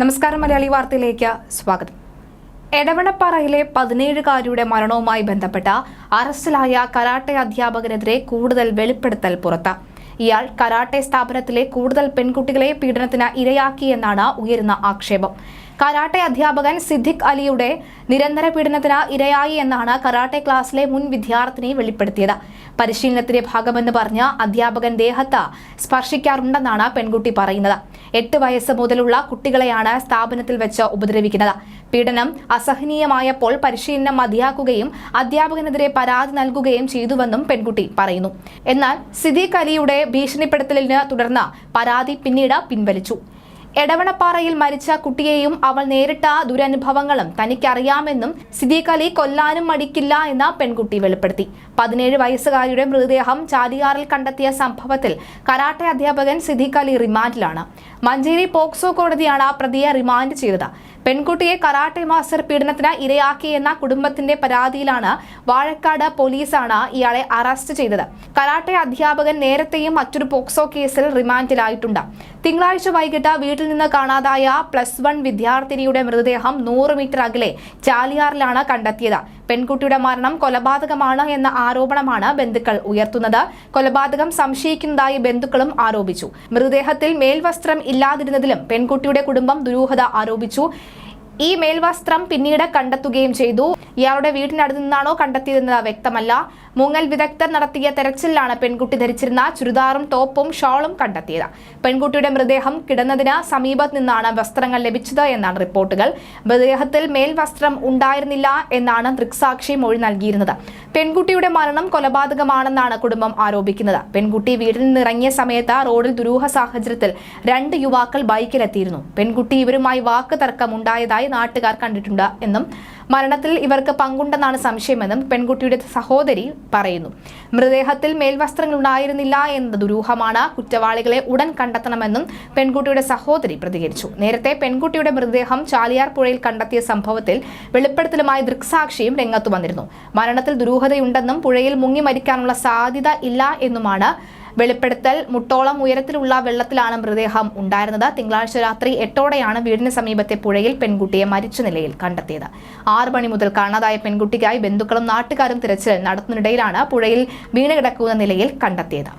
നമസ്കാരം മലയാളി വാർത്തയിലേക്ക് സ്വാഗതം. എടവണപ്പാറയിലെ പതിനേഴുകാരിയുടെ മരണവുമായി ബന്ധപ്പെട്ട അറസ്റ്റിലായ കരാട്ടെ അധ്യാപകനെതിരെ കൂടുതൽ വെളിപ്പെടുത്തൽ പുറത്ത്. ഇയാൾ കരാട്ടെ സ്ഥാപനത്തിലെ കൂടുതൽ പെൺകുട്ടികളെ പീഡനത്തിന് ഇരയാക്കിയെന്നാണ് ഉയരുന്ന ആക്ഷേപം. കരാട്ടെ അധ്യാപകൻ സിദ്ദിഖ് അലിയുടെ നിരന്തര പീഡനത്തിന് ഇരയായി എന്നാണ് കരാട്ടെ ക്ലാസ്സിലെ മുൻ വിദ്യാർത്ഥിനി വെളിപ്പെടുത്തിയത്. പരിശീലനത്തിന്റെ ഭാഗമെന്ന് പറഞ്ഞ് അധ്യാപകൻ ദേഹത്ത് സ്പർശിക്കാറുണ്ടെന്നാണ് പെൺകുട്ടി പറയുന്നത്. എട്ട് വയസ്സ് മുതലുള്ള കുട്ടികളെയാണ് സ്ഥാപനത്തിൽ വെച്ച് ഉപദ്രവിക്കുന്നത്. പീഡനം അസഹനീയമായപ്പോൾ പരിശീലനം മതിയാക്കുകയും അധ്യാപകനെതിരെ പരാതി നൽകുകയും ചെയ്തുവെന്നും പെൺകുട്ടി പറയുന്നു. എന്നാൽ സിദ്ദീഖ് അലിയുടെ ഭീഷണിപ്പെടുത്തലിന് തുടർന്ന് പരാതി പിന്നീട് പിൻവലിച്ചു. എടവണപ്പാറയിൽ മരിച്ച കുട്ടിയെയും അവൾ നേരിട്ട ദുരനുഭവങ്ങളും തനിക്കറിയാമെന്നും സിദ്ദീഖ് അലി കൊല്ലാനും മടിക്കില്ല എന്ന പെൺകുട്ടി വെളിപ്പെടുത്തി. പതിനേഴ് വയസ്സുകാരിയുടെ മൃതദേഹം ചാലിയാറിൽ കണ്ടെത്തിയ സംഭവത്തിൽ കരാട്ടെ അധ്യാപകൻ സിദ്ദീഖ് അലി റിമാൻഡിലാണ്. മഞ്ചേരി പോക്സോ കോടതിയാണ് പ്രതിയെ റിമാൻഡ് ചെയ്തത്. പെൺകുട്ടിയെ കരാട്ടെ മാസ്റ്റർ പീഡനത്തിന് ഇരയാക്കിയെന്ന കുടുംബത്തിന്റെ പരാതിയിലാണ് വാഴക്കാട് പോലീസാണ് ഇയാളെ അറസ്റ്റ് ചെയ്തത്. കരാട്ടെ അധ്യാപകൻ നേരത്തെയും മറ്റൊരു പോക്സോ കേസിൽ റിമാൻഡിലായിട്ടുണ്ട്. തിങ്കളാഴ്ച വൈകിട്ട് വീട്ടിൽ നിന്ന് കാണാതായ പ്ലസ് വൺ വിദ്യാർത്ഥിനിയുടെ മൃതദേഹം നൂറ് മീറ്റർ അകലെ ചാലിയാറിലാണ് കണ്ടെത്തിയത്. പെൺകുട്ടിയുടെ മരണം കൊലപാതകമാണ് എന്ന ആരോപണമാണ് ബന്ധുക്കൾ ഉയർത്തുന്നത്. കൊലപാതകം സംശയിക്കുന്നതായി ബന്ധുക്കളും ആരോപിച്ചു. മൃതദേഹത്തിൽ മേൽവസ്ത്രം ഇല്ലാതിരുന്നതിലും പെൺകുട്ടിയുടെ കുടുംബം ദുരൂഹത ആരോപിച്ചു. ഈ മേൽവസ്ത്രം പിന്നീട് കണ്ടെത്തുകയും ചെയ്തു. ഇയാളുടെ വീടിനടുത്ത് നിന്നാണോ കണ്ടെത്തിയതെന്നത് വ്യക്തമല്ല. മുങ്ങൽ വിദഗ്ധർ നടത്തിയ തെരച്ചിലാണ് പെൺകുട്ടി ധരിച്ചിരുന്ന ചുരിദാറും ടോപ്പും ഷോളും കണ്ടെത്തിയത്. പെൺകുട്ടിയുടെ മൃതദേഹം കിടന്നതിന് സമീപത്ത് നിന്നാണ് വസ്ത്രങ്ങൾ ലഭിച്ചത് എന്നാണ് റിപ്പോർട്ടുകൾ. മൃതദേഹത്തിൽ മേൽവസ്ത്രം ഉണ്ടായിരുന്നില്ല എന്നാണ് ദൃക്സാക്ഷി മൊഴി നൽകിയിരുന്നത്. പെൺകുട്ടിയുടെ മരണം കൊലപാതകമാണെന്നാണ് കുടുംബം ആരോപിക്കുന്നത്. പെൺകുട്ടി വീട്ടിൽ നിന്ന് ഇറങ്ങിയ സമയത്ത് റോഡിൽ ദുരൂഹ സാഹചര്യത്തിൽ രണ്ട് യുവാക്കൾ ബൈക്കിലെത്തിയിരുന്നു. പെൺകുട്ടി ഇവരുമായി വാക്ക് തർക്കം ഉണ്ടായതായി നാട്ടുകാർ കണ്ടിട്ടുണ്ട് എന്നും മരണത്തിൽ ഇവർക്ക് പങ്കുണ്ടെന്നാണ് സംശയമെന്നും പെൺകുട്ടിയുടെ സഹോദരി പറയുന്നു. മൃതദേഹത്തിൽ മേൽവസ്ത്രങ്ങൾ ഉണ്ടായിരുന്നില്ല എന്നത് ദുരൂഹമാണ്. കുറ്റവാളികളെ ഉടൻ കണ്ടെത്തണമെന്നും പെൺകുട്ടിയുടെ സഹോദരി പ്രതികരിച്ചു. നേരത്തെ പെൺകുട്ടിയുടെ മൃതദേഹം ചാലിയാർ പുഴയിൽ കണ്ടെത്തിയ സംഭവത്തിൽ വെളിപ്പെടുത്തലുമായി ദൃക്സാക്ഷിയും രംഗത്തു വന്നിരുന്നു. മരണത്തിൽ ദുരൂഹതയുണ്ടെന്നും പുഴയിൽ മുങ്ങി മരിക്കാനുള്ള സാധ്യത ഇല്ല എന്നുമാണ് വെളിപ്പെടുത്തൽ. മുട്ടോളം ഉയരത്തിലുള്ള വെള്ളത്തിലാണ് മൃതദേഹം ഉണ്ടായിരുന്നത്. തിങ്കളാഴ്ച രാത്രി എട്ടോടെയാണ് വീടിന് സമീപത്തെ പുഴയിൽ പെൺകുട്ടിയെ മരിച്ച നിലയിൽ കണ്ടെത്തിയത്. ആറ് മണി മുതൽ കാണാതായ പെൺകുട്ടിക്കായി ബന്ധുക്കളും നാട്ടുകാരും തിരച്ചിൽ നടത്തുന്നതിനിടയിലാണ് പുഴയിൽ വീണ് കിടക്കുന്ന നിലയിൽ കണ്ടെത്തിയത്.